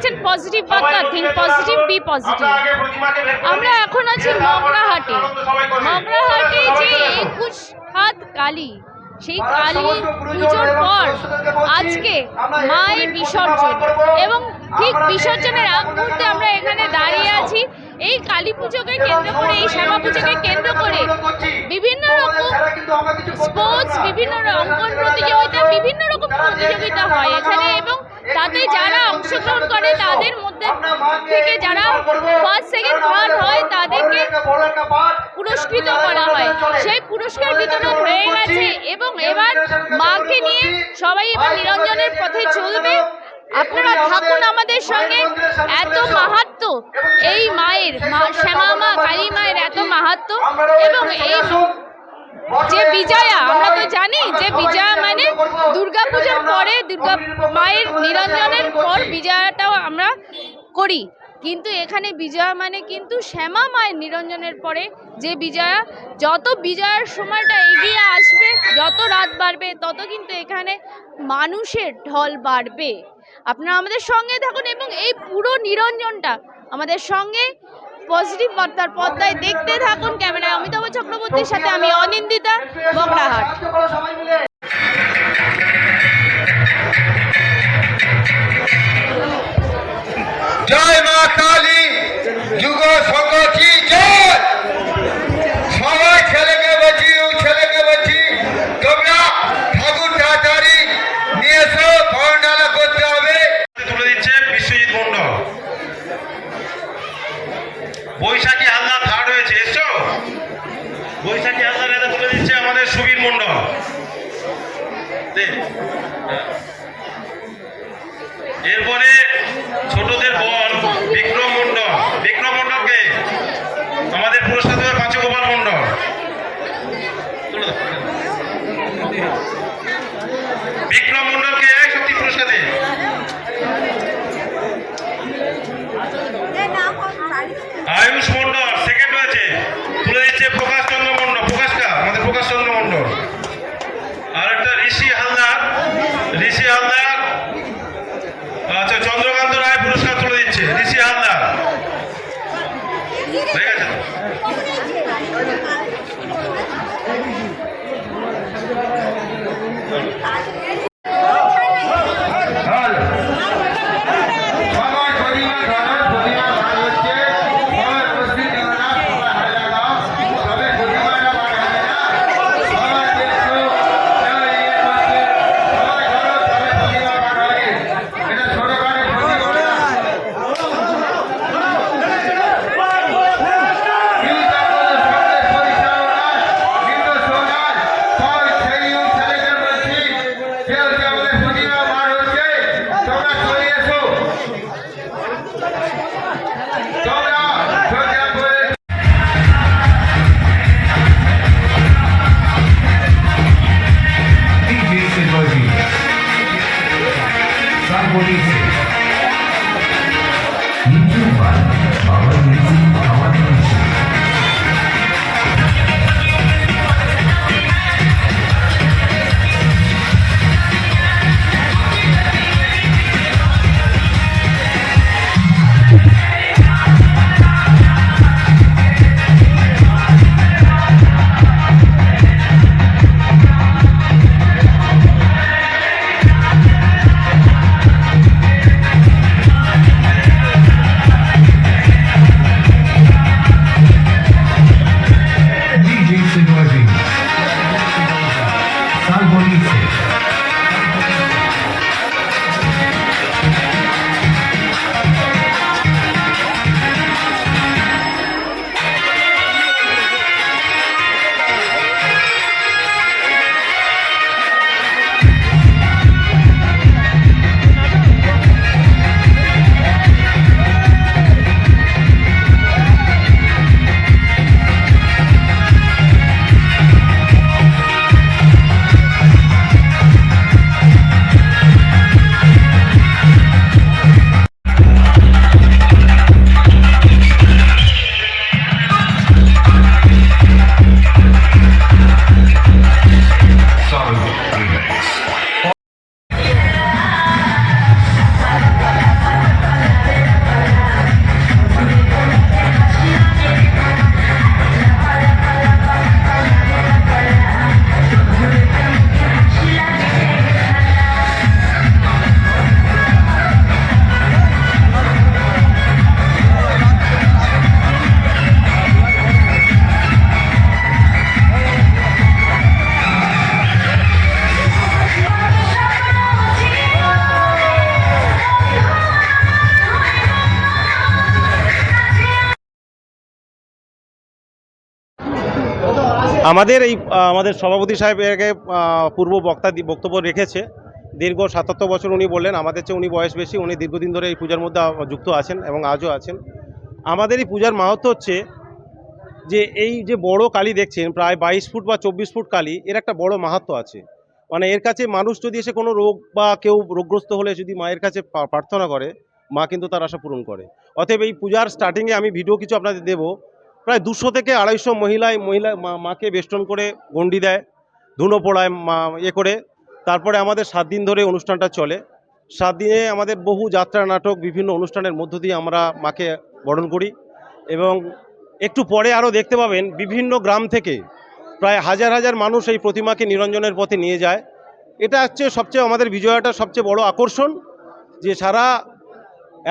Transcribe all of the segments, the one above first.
দেখছেন পজিটিভ বার্তা think positive B positive আমরা এখন আছি মগরাহাটে মগরাহাটে যে একুশ হাত কালী সেই কালী পুজোর পর আজকে মায়ের বিসর্জন। এবং ঠিক বিসর্জনের আগ মুহূর্তে আমরা এখানে দাঁড়িয়ে আছি। এই কালী পুজোকে কেন্দ্র করে এই শ্যামা পুজোকে কেন্দ্র করে বিভিন্ন রকম স্পোর্টস বিভিন্ন অঙ্কন প্রতিযোগিতা বিভিন্ন রকম প্রতিযোগিতা হয় এখানে এবং তাতে যারা অংশগ্রহণ করে তাদের মধ্যে থেকে যারা ফার্স্ট সেকেন্ড থার্ড হয় তাদেরকে পুরস্কৃত করা হয়। সেই পুরস্কার বিতরণ হয়ে গেছে এবং এবার মাকে নিয়ে সবাই এবার নিরঞ্জনের পথে চলবে। আপনারা থাকুন আমাদের সঙ্গে। এত মাহাত্ম। এই মায়ের শ্যামা মা কালী মায়ের এত মাহাত্ম। এবং এই যে বিজয়া আমরা তো জানি যে বিজয়া মানে দুর্গাপূজার পরে দুর্গা মায়ের নিরঞ্জনের পর বিজয়াটাও আমরা করি। কিন্তু এখানে বিজয়া মানে কিন্তু শ্যামা মায়ের নিরঞ্জনের পরে যে বিজয়া, যত বিজয়ার সময়টা এগিয়ে আসবে, যত রাত বাড়বে, তত কিন্তু এখানে মানুষের ঢল বাড়বে। আপনারা আমাদের সঙ্গে থাকুন এবং এই পুরো নিরঞ্জনটা আমাদের সঙ্গে পজিটিভ বার্তার পর্দায় দেখতে থাকুন। ক্যামেরায় অমিতাভ চক্রবর্তীর সাথে আমি অনিন্দিতা বকরাহাট। মধ্যে আমাদের এই আমাদের সভাপতি সাহেব এর পূর্ব বক্তা বক্তব্য রেখেছে। দীর্ঘ সাতাত্তর বছর উনি বললেন, আমাদের চেয়ে উনি বয়স বেশি, উনি দীর্ঘদিন ধরে এই পূজার মধ্যে যুক্ত আছেন এবং আজও আছেন। আমাদের এই পূজার মাহাত্ম হচ্ছে যে, এই যে বড় কালী দেখছেন, প্রায় বাইশ ফুট বা চব্বিশ ফুট কালী, এর একটা বড় মাহাত্ম আছে। মানে এর কাছে মানুষ যদি এসে কোনো রোগ বা কেউ রোগগ্রস্ত হলে যদি মায়ের কাছে প্রার্থনা করে, মা কিন্তু তার আশা পূরণ করে। অতএব এই পূজার স্টার্টিংয়ে আমি ভিডিও কিছু আপনাদের দেবো। প্রায় দুশো থেকে আড়াইশো মহিলায় মহিলা মাকে বেষ্টন করে গন্ডি দেয় ধুনো পোড়ায় মা ইয়ে করে। তারপরে আমাদের সাত দিন ধরে অনুষ্ঠানটা চলে। সাত দিনে আমাদের বহু যাত্রা, নাটক, বিভিন্ন অনুষ্ঠানের মধ্য দিয়ে আমরা মাকে বরণ করি এবং একটু পরে আরও দেখতে পাবেন বিভিন্ন গ্রাম থেকে প্রায় হাজার হাজার মানুষ এই প্রতিমাকে নিরঞ্জনের পথে নিয়ে যায়। এটা হচ্ছে সবচেয়ে আমাদের বিজয়াটার সবচেয়ে বড় আকর্ষণ যে সারা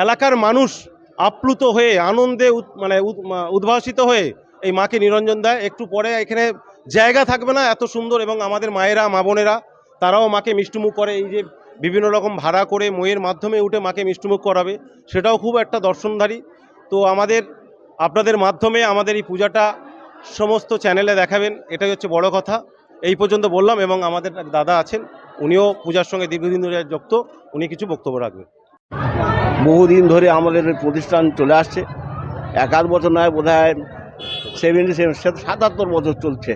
এলাকার মানুষ আপ্লুত হয়ে, আনন্দে মানে উদ্ভাসিত হয়ে এই মাকে নিরঞ্জন দেয়। একটু পরে এখানে জায়গা থাকবে না, এত সুন্দর এবং আমাদের মায়েরা, মা বোনেরা, তারাও মাকে মিষ্টিমুখ করে। এই যে বিভিন্ন রকম ভাড়া করে ময়ের মাধ্যমে উঠে মাকে মিষ্টিমুখ করাবে, সেটাও খুব একটা দর্শনধারী। তো আমাদের, আপনাদের মাধ্যমে আমাদের এই পূজাটা সমস্ত চ্যানেলে দেখাবেন, এটাই হচ্ছে বড় কথা। এই পর্যন্ত বললাম এবং আমাদের দাদা আছেন, উনিও পূজার সঙ্গে দীর্ঘদিন ধরে যুক্ত, উনি কিছু বক্তব্য রাখবেন। বহুদিন ধরে আমাদের এই প্রতিষ্ঠান চলে আসছে। এক আধ বছর নয় বোধ হয় সেভেন্টি সেভেন সাতাত্তর বছর চলছে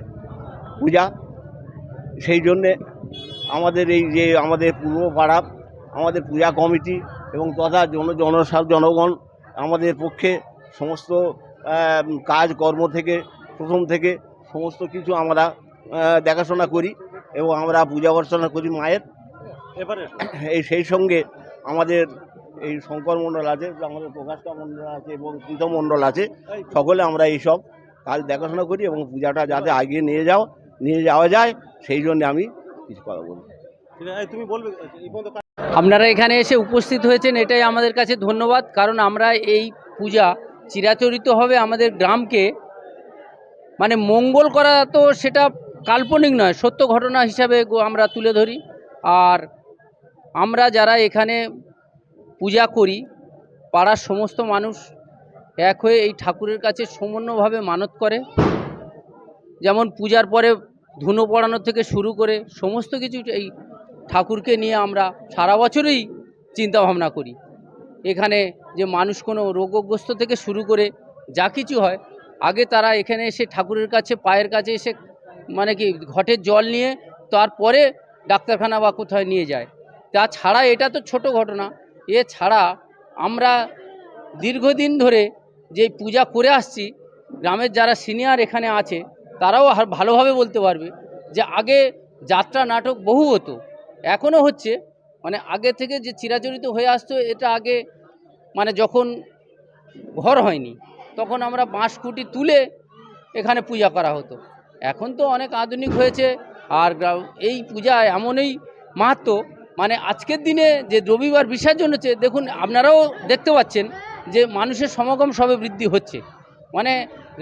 পূজা। সেই জন্যে আমাদের এই যে আমাদের পূর্ব পাড়া আমাদের পূজা কমিটি এবং তথা জন জনসা জনগণ আমাদের পক্ষে সমস্ত কাজকর্ম থেকে প্রথম থেকে সমস্ত কিছু আমরা দেখাশোনা করি এবং আমরা পূজা অর্চনা করি মায়ের। এবারে? এই সেই সঙ্গে আমাদের এই শঙ্কর মণ্ডল আছে আমাদের প্রকাশকা মণ্ডল আছে এবং প্রীতম মণ্ডল আছে সকলে আমরা এইসব কাজ দেখাশোনা করি এবং পূজাটা যাতে আগিয়ে নিয়ে যাও নিয়ে যাওয়া যায় সেই জন্য আমি কিছু কথা বলি তুমি বলবে আপনারা এখানে এসে উপস্থিত হয়েছেন এটাই আমাদের কাছে ধন্যবাদ কারণ আমরা এই পূজা চিরাচরিত হবে আমাদের গ্রামকে। মানে মঙ্গল করা তো সেটা কাল্পনিক নয় সত্য ঘটনা হিসাবে গো- আমরা তুলে ধরি। আর আমরা যারা এখানে পূজা করি, পাড়ার সমস্ত মানুষ এক হয়ে এই ঠাকুরের কাছে সমন্বভাবে মানত করে। যেমন পূজার পরে ধুনো পড়ানো থেকে শুরু করে সমস্ত কিছু এই ঠাকুরকে নিয়ে আমরা সারা বছরই চিন্তা ভাবনা করি। এখানে যে মানুষ কোনো রোগগ্রস্ত থেকে শুরু করে যা কিছু হয়, আগে তারা এখানে এসে ঠাকুরের কাছে, পায়ের কাছে এসে মানে কি ঘটের জল নিয়ে তারপরে ডাক্তারখানা বা কোথায় নিয়ে যায়। তাছাড়া এটা তো ছোট ঘটনা। এছাড়া আমরা দীর্ঘদিন ধরে যে পূজা করে আসছি, গ্রামের যারা সিনিয়র এখানে আছে, তারাও ভালোভাবে বলতে পারবে যে আগে যাত্রা নাটক বহু হতো। এখনও হচ্ছে মানে আগে থেকে যে চিরাচরিত হয়ে আসতো, এটা আগে মানে যখন ঘর হয়নি, তখন আমরা বাঁশ খুঁটি তুলে এখানে পূজা করা হতো। এখন তো অনেক আধুনিক হয়েছে, আর এই পূজা এমনই মাহাত্ম মানে আজকের দিনে যে রবিবার বিসর্জন হচ্ছে, দেখুন, আপনারাও দেখতে পাচ্ছেন যে মানুষের সমাগম সবে বৃদ্ধি হচ্ছে। মানে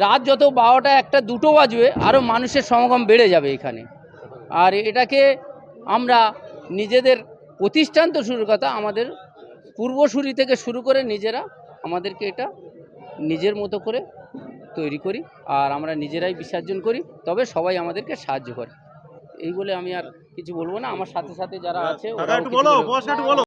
রাত যত বারোটা, একটা, দুটো বাজবে আরও মানুষের সমাগম বেড়ে যাবে এখানে। আর এটাকে আমরা নিজেদের প্রতিষ্ঠান তো শুরুর কথা, আমাদের পূর্বসূরি থেকে শুরু করে নিজেরা আমাদেরকে এটা নিজের মতো করে তৈরি করি, আর আমরা নিজেরাই বিসর্জন করি, তবে সবাই আমাদেরকে সাহায্য করে। এই বলে আমি আর কিছু বলব না আমার সাথে সাথে যারা আছে